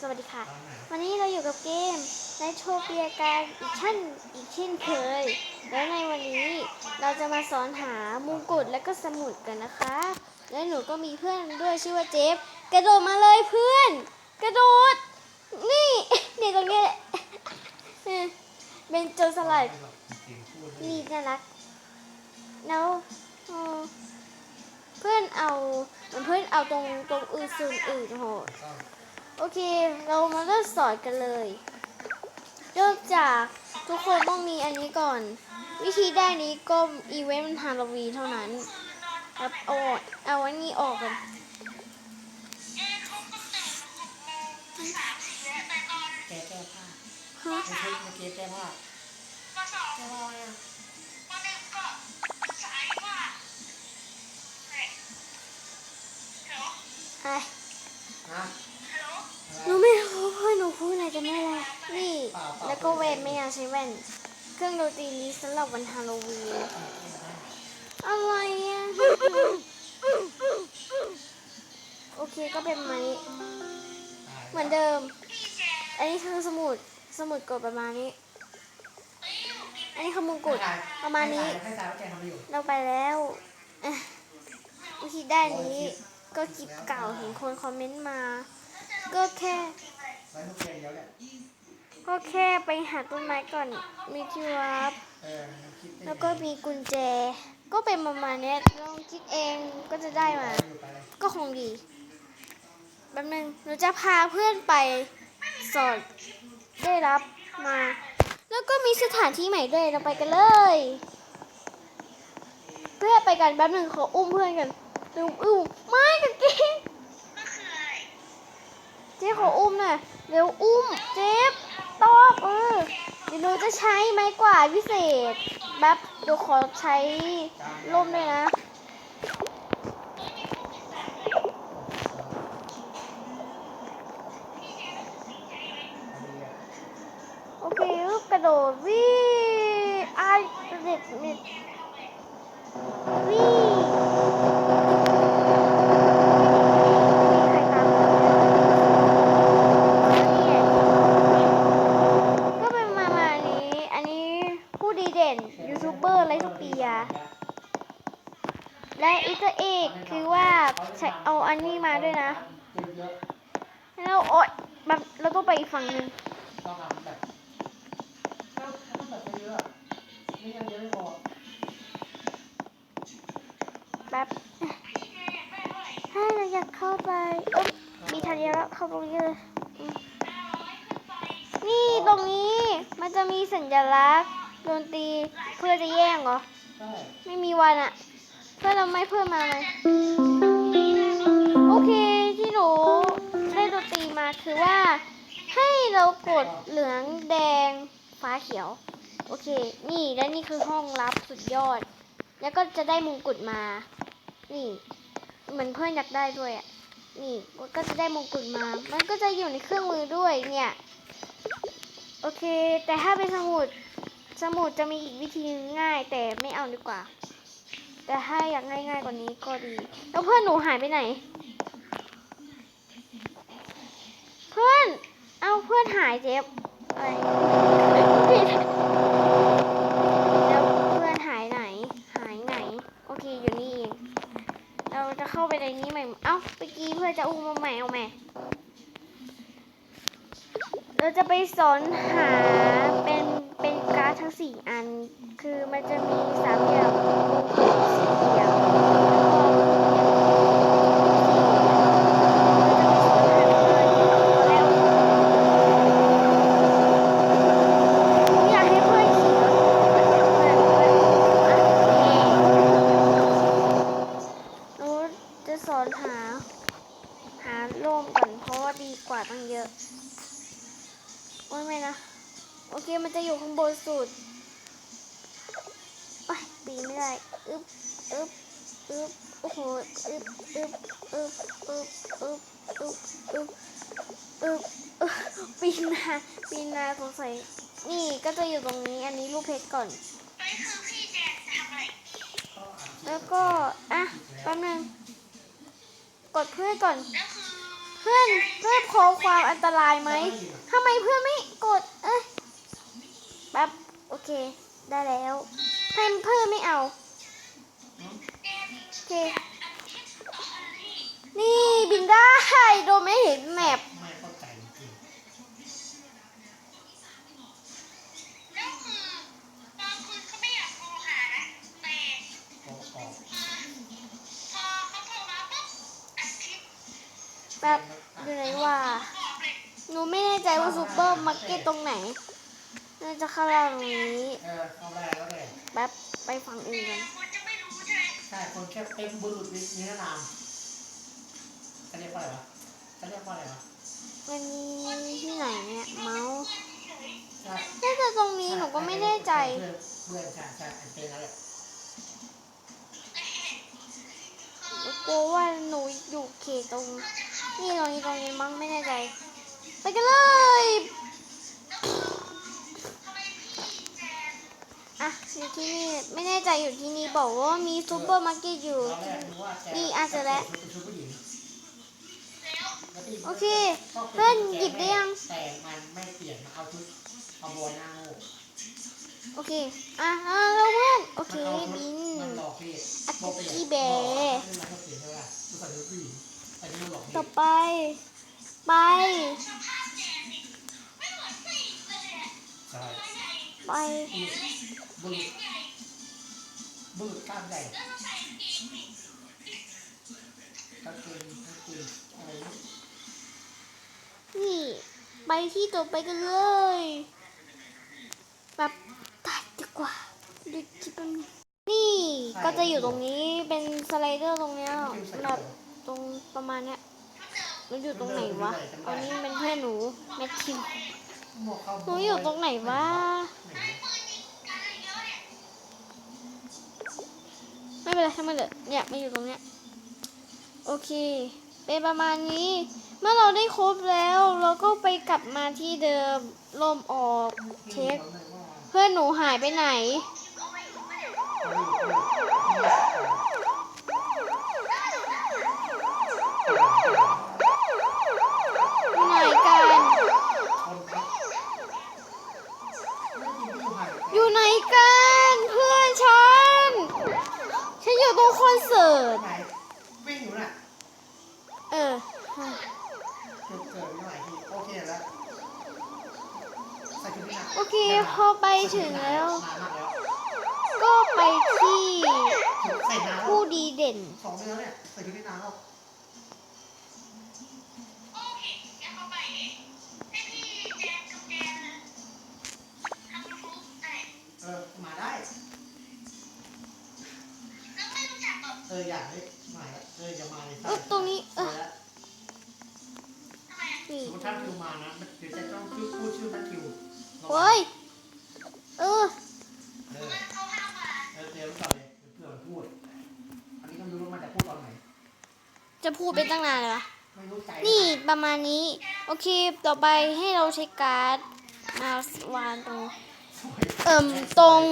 สวัสดีค่ะ วันนี้เราอยู่กับเกมในโทเปียการอีกชั้นอีกเช่นเคย และในวันนี้เราจะมาสอนหามงกุฎและก็สมุดกันนะคะ และหนูก็มีเพื่อนด้วยชื่อว่าเจฟ กระโดดมาเลยเพื่อน กระโดด นี่เนี่ตรงนี้แหละเป็นโจรสลัดนี่น่ารัก แล้วเออเพื่อนเอาเพื่อนเอาตรงตรงอื่นส่วนอื่นโห โอเค เรามาเริ่มสอนกันเลย เริ่มจากทุกคนต้องมีอันนี้ก่อน วิธีได้นี้ก็อีเวนต์มันฮาโลวีนเท่านั้นครับเอาออกเอาอันนี้ออกกันแกแก้ผ้าฮะไม่ใช่เมื่อกี้แก้ผ้าแก้ผ้าไงอะไอ้ฮะ หนูไม่รู้เพื่อนหนูพูดอะไรกันไม่ได้นี่ แล้วก็แว่นไม่อยากใช้แว่น เครื่องดนตรีนี้สำหรับวันฮาโลวีนอะไรอะโอเคก็เป็นประมาณนี้เหมือนเดิม อันนี้คือสมุดสมุดกดประมาณนี้ อันนี้คือมงกุฎประมาณนี้ เราไปแล้วอะวิธีได้นี้ก็คลิปเก่าเห็นคนคอมเมนต์มา ก็แค่ก็แค่ไปหาต้นไม้ก่อน มีที่วับเออคิดได้แล้วก็มีกุญแจ ก็เป็นประมาณเนี้ลองคิดเองก็จะได้มา ก็คงดีแป๊บนึงหนูจะพาเพื่อนไปสอนได้รับมา แล้วก็มีสถานที่ใหม่ด้วยเราไปกันเลย เพื่อไปกันแป๊บนึงขออุ้มเพื่อนกันเร็วอุ้มไม่กันเกง เจ๊ขออุ้มหน่อยเร็วอุ้มเจ๊ตอบเออเดี๋ยวหนูจะใช้ไม้กวาดพิเศษแบบเดี๋ยวขอใช้ร่มด้วยนะโอเคกระโดดวิ่งไอ้เด็ดเด็ดวิ่งมีใครตามมาเนี่ยก็เป็นมามานี้ อันนี้ผู้ดีเด่น ยู ทูบเบอร์ไรทุกปีย และอีเตอร์เอกคือว่าใช้เอาอันนี้มาด้วยนะแล้วโอ๊ยแบบเราต้องไปอีกฝั่งหนึ่งแบบต้องต้องแบบเยอะๆไม่งั้นเยอะไม่พอแบบถ้าเราอยากเข้าไปมีทางเดียวแล้วเข้าตรงนี้เลยนี่ตรงนี้มันจะมีสัญลักษณ์ดนตรี เพื่อจะแย่งเหรอ ใช่ไม่มีวันอะเพื่อนเราไม่เพิ่มมาไหมโอเคที่หนูได้ดนตรีมาคือว่า ให้เรากดเหลืองแดงฟ้าเขียว โอเค นี่และนี่คือห้องลับสุดยอด แล้วก็จะได้มงกุฎมา นี่เหมือนเพื่อนอยากได้ด้วยอะนี่ก็จะได้มงกุฎมา มันก็จะอยู่ในเครื่องมือด้วยเนี่ย โอเค แต่ถ้าเป็นสมุด สมุดจะมีอีกวิธีง่าย แต่ไม่เอาดีกว่า แต่ถ้าอยากง่ายๆกว่านี้ก็ดี แล้วเพื่อนหนูหายไปไหน เพื่อน เอาเพื่อนหายเจ็บอะไรแล้วเพื่อนหายไหน หายไหน โอเคอยู่นี่เอง เราจะเข้าไปในนี้ใหม่ เอ้าเมื่อกี้เพื่อนจะอุ้มมาใหม่เอาใหม่เราจะไปสอนหาเป็น ทั้งสี่อัน คือมันจะมีสามเหลี่ยมสี่เหลี่ยมหา หาร่มก่อนเพราะว่าดีกว่าตั้งเยอะ โอ้ยไม่นะ โอเคมันจะอยู่ข้างบนสุดโอ้ยปีนไม่ได้อึ๊บอึ๊บอึ๊บโอ้โหอึ๊บอึ๊บอึ๊บอึ๊บอึ๊บอึ๊บอึ๊บอึ๊บปีนมาปีนมาสงสัยนี่ก็จะอยู่ตรงนี้อันนี้ลูกเพชรก่อนแล้วก็อะแป๊บนึงกดเพื่อนก่อน เพื่อนเพื่อนพอความอันตรายไหมทำไมเพื่อนไม่กด เอ้ย ป๊บ โอเค ได้แล้วเพื่อนเพื่อนไม่เอา โอเค นี่บินได้โดยไม่เห็นแมปไม่เข้าใจจริงแล้วคือบางคนเขาไม่อยากโทรหานะแต่พอเขาโทรมาปุ๊บอัดคลิปแบบยู่ไหนวะหนูไม่แน่ใจว่าซูเปอร์มาร์เก็ตตรงไหน น่าจะเข้าล่างตรงนี้เออเอาแรกแล้วเลยแป๊บไปฝั่งอื่นกันคนจะไม่รู้ใช่ไหมใช่คนแค่เป็นบุรุษนิรนามเขาเรียกว่าอะไรวะเขาเรียกว่าอะไรวะมันมีที่ไหนเนี่ยเมาส์ใช่น่าจะตรงนี้หนูก็ไม่แน่ใจเพื่อนเพื่อนใช่ใช่อันเป็นแล้วแหละกลัวว่าหนูอยู่เขตตรง นี่ตรงนี้ตรงนี้มั้งไม่แน่ใจ ไปกันเลย อะอที่นี่ ไม่แน่ใจอยู่ที่นี่บอกว่ามีซูเปอร์มาร์เก็ตอยู่นี่อาจจะแล้วโอเค เพื่อนหยิบได้ยังแต่มันไม่เปลี่ยนเอาชุดเอาบัวหน้าโง่โอเค อะแล้วเพื่อน โอเคบินมันหลอกพี่อะบต่อไป ไป ไป บุรุษบุรุษกล้ามใหญ่กางเกงกางเกงอะไรนี่ ไปที่ต่อไปกันเลยแบบตัดดีกว่าดูคลิปมันนี่ก็จะอยู่ตรงนี้เป็นสไลเดอร์ตรงเนี้ยแบบตรงประมาณเนี้ยมันอยู่ตรงไหนวะตอนนี้เป็นเพื่อนหนูแมทธิวหมวกเข้าหนูอยู่ตรงไหนวะ เป็นไรช่างมันเถอะเนี่ยมาอยู่ตรงเนี้ยโอเคเป็นประมาณนี้ เมื่อเราได้ครบแล้วเราก็ไปกลับมาที่เดิมลมออกเช็ค เพื่อนหนูหายไปไหนไหนกัน อยู่ไหนกัน เพื่อนฉัน ฉันอยู่ ตรงคอนเสิร์ตไหนวิ่งอยู่น่ะเออเกิดเกิดไม่ไหวทีโอเคแล้วใส่ชุดนี้นะโอเคพอไปถึงแล้วนานมากแล้วก็ไปที่ใส่นานแล้วผู้ดีเด่นสองเดือนแล้วเนี่ยใส่ชุดนี้นานแล้ว ติถ้าคิวมานะเดี๋ยวจะต้องชื่อพูดชื่อนัทคิวเฮ้ย เออ เออมันเขาห้ามมาเออเตรียมไว้ก่อนเลยเผื่อมันพูด อันนี้ก็ไม่รู้ว่ามันจะพูดตอนไหน จะพูดไปตั้งนานเลยวะ ไม่รู้ใจนี่ประมาณนี้ โอเค ต่อไปให้เราใช้การ์ดมาวางตรงเอิ่มตรง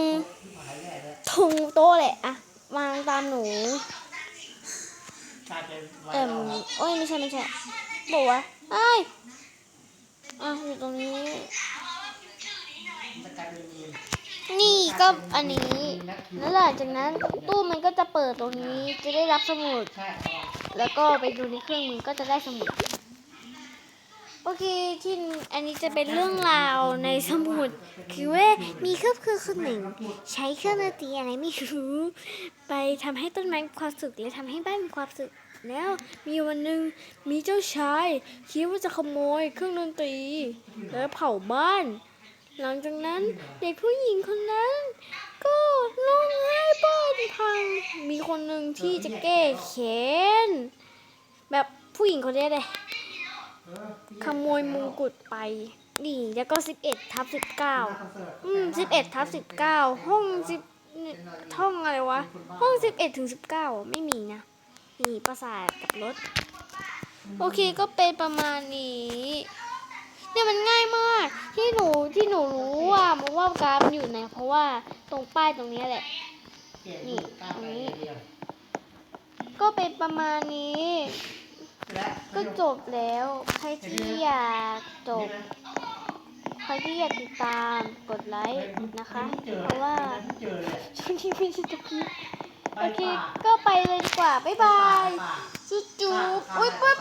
ที่หายแย่เลยตรงโต๊ะแหละอะวางตามหนู กลายเป็นไวเอิ่มรัลแล้วโอ้ยไม่ใช่ไม่ใช่ บอกว่าไอ้ย อะอยู่ตรงนี้ นี่ก็อันนี้ แล้วหลังจากนั้นตู้มันก็จะเปิดตรงนี้ จะได้รับสมุด แล้วก็ไปดูในเครื่องมือก็จะได้สมุด โอเคที่อันนี้จะเป็นเรื่องราวในสมุด คือว่ามีครอบครัวคนหนึ่ง ใช้เครื่องดนตรีอะไรไม่รู้ ไปทำให้ต้นไม้มีความสุขและทำให้บ้านมีความสุข แล้วมีวันหนึ่งมีเจ้าชาย คิดว่าจะขโมยเครื่องดนตรี แล้วเผาบ้าน หลังจากนั้นเด็กผู้หญิงคนนั้น ก็ร้องไห้บ้านพัง มีคนหนึ่งที่จะแก้แค้นแบบผู้หญิงคนนี้เลยขโมยมงกุฎไปนี่แล้วก็11ทับ19อืม11ทับ19ห้อง10ห้องอะไรวะ ห้อง11ถึง19ไม่มีนะ มีประสาทกับรถ โอเคก็เป็นประมาณนี้ เนี่ยมันง่ายมาก ที่หนูที่หนูรู้ว่ามันว่ากราฟอยู่ไหนเพราะว่าตรงป้ายตรงนี้แหละ นี่ตรงนี้ ก็เป็นประมาณนี้ ก็จบแล้ว ใครที่อยากจบใครที่อยากติดตามกดไลค์นะคะ เพราะว่าช่วงนี้ไม่ใช่ตะกี้ โอเค ก็ไปเลยดีกว่า บ๊ายบาย จุ๊บจุ๊ยปุ๊บ